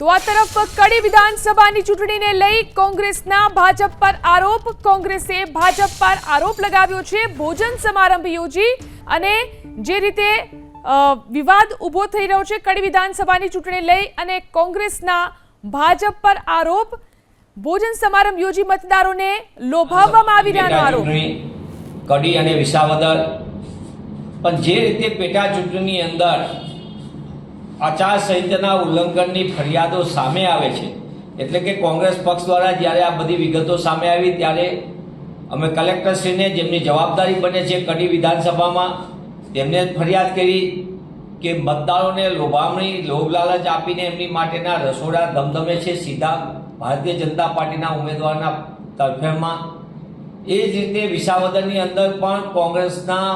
તો આ તરફ કડી વિધાનસભાની ચૂંટણીને લઈ કોંગ્રેસના ભાજપ પર આરોપ. કોંગ્રેસે ભાજપ પર આરોપ લગાવ્યો છે. ભોજન સમારંભ યોજી અને જે રીતે વિવાદ ઊભો થઈ રહ્યો છે કડી વિધાનસભાની ચૂંટણી લઈ અને કોંગ્રેસના ભાજપ પર આરોપ. ભોજન સમારંભ યોજી મતદારોને લોભાવવામાં આવી રહ્યાનો આરોપ. કડી અને વિસાવદર. પણ જે રીતે પેટા ચૂંટણીની અંદર આચારસંહિતાના ઉલ્લંઘનની ફરિયાદો સામે આવે છે. એટલે કે કોંગ્રેસ પક્ષ દ્વારા જ્યારે આ બધી વિગતો સામે આવી, ત્યારે અમે કલેક્ટરશ્રીને જેમની જવાબદારી બને છે કડી વિધાનસભામાં, તેમને ફરિયાદ કરી કે મતદારોને લોભામણી, લોભ લાલચ આપીને એમની માટેના રસોડા ધમધમે છે સીધા ભારતીય જનતા પાર્ટીના ઉમેદવારના તરફેણમાં. એ જ રીતે વિસાવદરની અંદર પણ કોંગ્રેસના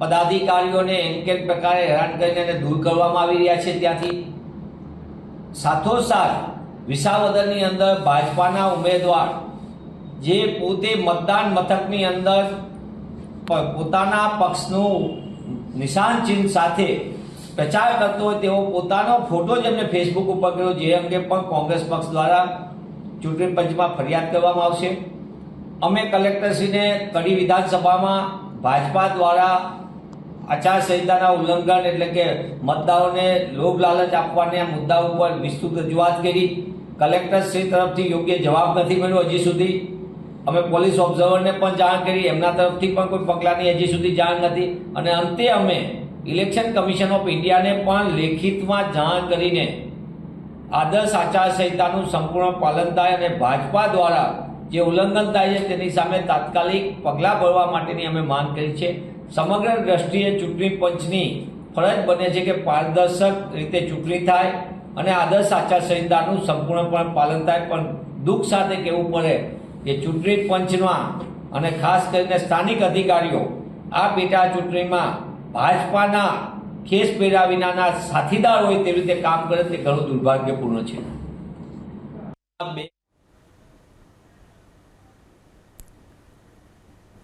પદાધિકારીઓને એમ કેમ પ્રકારે હેરાન કરીને એને દૂર કરવામાં આવી રહ્યા છે ત્યાંથી. સાથોસાથ વિસાવદરની અંદર ભાજપાના ઉમેદવાર જે પોતે મતદાન મથકની અંદર પોતાના પક્ષનું નિશાન ચિહ્ન સાથે પ્રચાર કરતો હોય તેવો પોતાનો ફોટો જ એમને ફેસબુક ઉપર કર્યો જે અંગે પણ કોંગ્રેસ પક્ષ દ્વારા ચૂંટણી પંચમાં ફરિયાદ કરવામાં આવશે. અમે કલેક્ટરશ્રીને કડી વિધાનસભામાં ભાજપા દ્વારા આચારસંહિતાના ઉલ્લંઘન એટલે કે મતદારોને લોભ લાલચ આપવાના મુદ્દા ઉપર વિસ્તૃત રજૂઆત કરી. કલેક્ટરશ્રી તરફથી યોગ્ય જવાબ નથી મળ્યો હજી સુધી. અમે પોલીસ ઓબ્ઝર્વરને પણ જાણ કરી, એમના તરફથી પણ કોઈ પગલાંની હજી સુધી જાણ નથી. અને અંતે અમે ઇલેક્શન કમિશન ઓફ ઇન્ડિયાને પણ લેખિતમાં જાણ કરીને આદર્શ આચારસંહિતાનું સંપૂર્ણ પાલન થાય અને ભાજપા દ્વારા જે ઉલ્લંઘન થાય છે તેની સામે તાત્કાલિક પગલાં ભરવા માટેની અમે માંગ કરી છે. સમગ્ર દ્રષ્ટિએ ચૂંટણી પંચની ફરજ બને છે કે પારદર્શક રીતે ચૂંટણી થાય અને આદર્શ આચારસંહિતાનું સંપૂર્ણપણે પાલન થાય. પણ દુઃખ સાથે કહેવું પડે કે ચૂંટણી પંચમાં અને ખાસ કરીને સ્થાનિક અધિકારીઓ આ પેટા ચૂંટણીમાં ભાજપાના ખેસ પહેર્યા વિનાના સાથીદાર હોય તેવી રીતે કામ કરે તે ઘણું દુર્ભાગ્યપૂર્ણ છે.